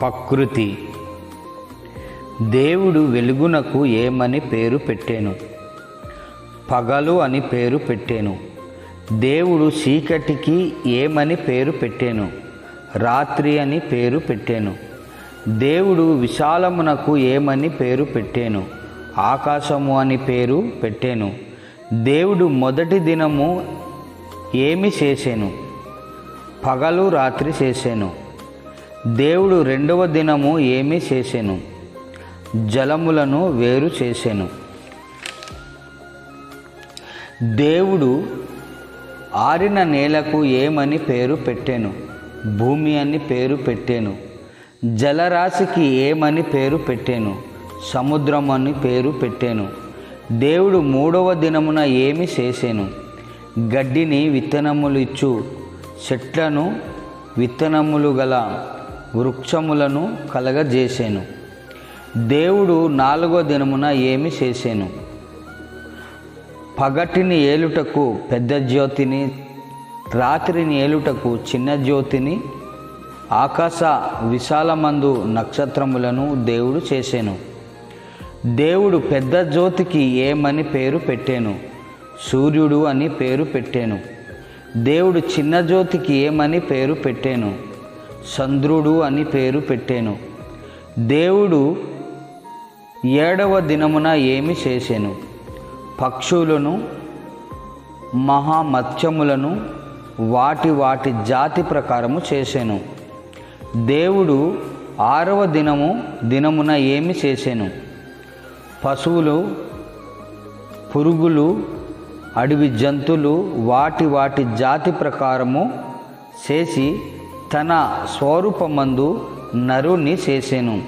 ప్రకృతి. దేవుడు వెలుగునకు ఏమని పేరు పెట్టాను? పగలు అని పేరు పెట్టాను. దేవుడు చీకటికి ఏమని పేరు పెట్టాను? రాత్రి అని పేరు పెట్టాను. దేవుడు విశాలమునకు ఏమని పేరు పెట్టాను? ఆకాశము అని పేరు పెట్టాను. దేవుడు మొదటి దినము ఏమి చేశాను పగలు రాత్రి చేశాను దేవుడు రెండవ దినము ఏమి చేసెను. జలములను వేరు చేసెను. దేవుడు ఆరిన నేలకు ఏమని పేరు పెట్టాను? భూమి అని పేరు పెట్టాను. జలరాశికి ఏమని పేరు పెట్టాను? సముద్రం అని పేరు పెట్టాను. దేవుడు మూడవ దినమున ఏమి చేశాను గడ్డిని విత్తనములు ఇచ్చు. చెట్లను విత్తనములు గల వృక్షములను కలగజేసాను. దేవుడు నాలుగో దినమున ఏమి చేసాను? పగటిని ఏలుటకు పెద్ద జ్యోతిని రాత్రిని ఏలుటకు చిన్న జ్యోతిని ఆకాశ విశాలమందు నక్షత్రములను దేవుడు చేశాను దేవుడు పెద్ద జ్యోతికి ఏమని పేరు పెట్టాను? సూర్యుడు అని పేరు పెట్టాను. దేవుడు చిన్న జ్యోతికి ఏమని పేరు పెట్టాను? చంద్రుడు అని పేరు పెట్టాను. దేవుడు ఏడవ దినమున ఏమి చేశాను పక్షులను మహామత్స్యములను వాటి వాటి జాతి ప్రకారము చేశాను దేవుడు ఆరవ దినము దినమున ఏమి చేశాను పశువులు పురుగులు అడవి జంతువులు వాటి వాటి జాతి ప్రకారము చేసి తన స్వరూపమందు నరుణ్ణి చేసెను.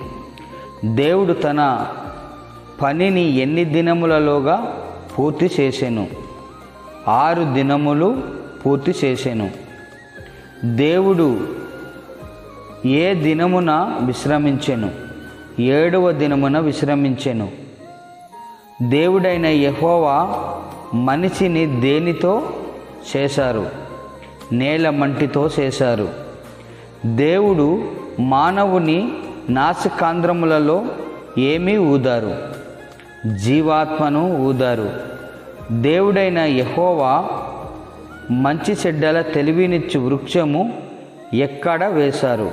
దేవుడు తన పనిని ఎన్ని దినములలోగా పూర్తి చేసెను? ఆరు దినములు పూర్తి చేశాను దేవుడు ఏ దినమున విశ్రమించెను? ఏడవ దినమున విశ్రమించెను. దేవుడైన యహోవా మనిషిని దేనితో చేశారు? నేల మంటితో చేశారు. దేవుడు మానవుని నాసికాంధ్రములలో ఏమీ ఊదారు? జీవాత్మను ఊదారు. దేవుడైన యహోవా మంచి చెడ్డల తెలివినిచ్చు వృక్షము ఎక్కడ వేశారు?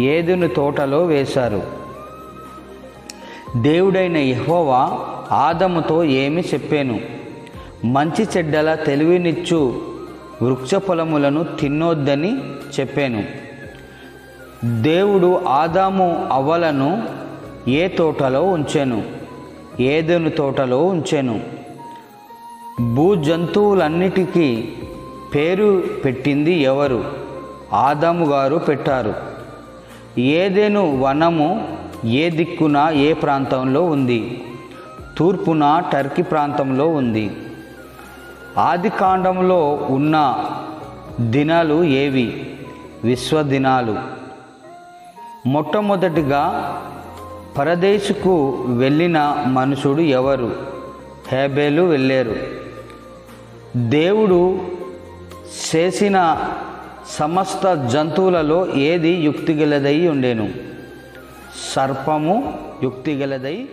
ఏదును తోటలో వేశారు? దేవుడైన యహోవా ఆదముతో ఏమి చెప్పాను? మంచి చెడ్డల తెలివినిచ్చు వృక్ష ఫలములను తినొద్దని చెప్పాను. దేవుడు ఆదాము అవ్వలను ఏ తోటలో ఉంచాను? ఏదెను తోటలో ఉంచాను? భూ జంతువులన్నిటికీ పేరు పెట్టింది ఎవరు? ఆదాము గారు పెట్టారు. ఏదేను వనము ఏ దిక్కున ఏ ప్రాంతంలో ఉంది? తూర్పున టర్కీ ప్రాంతంలో ఉంది. ఆది కాండంలో ఉన్న దినాలు ఏవి? విశ్వదినాలు. మొట్టమొదటిగా పరదేశుకు వెళ్ళిన మనుషుడు ఎవరు? హేబేలు వెళ్ళారు. దేవుడు చేసిన సమస్త జంతువులలో ఏది యుక్తిగలదై ఉండేను? సర్పము యుక్తిగలదై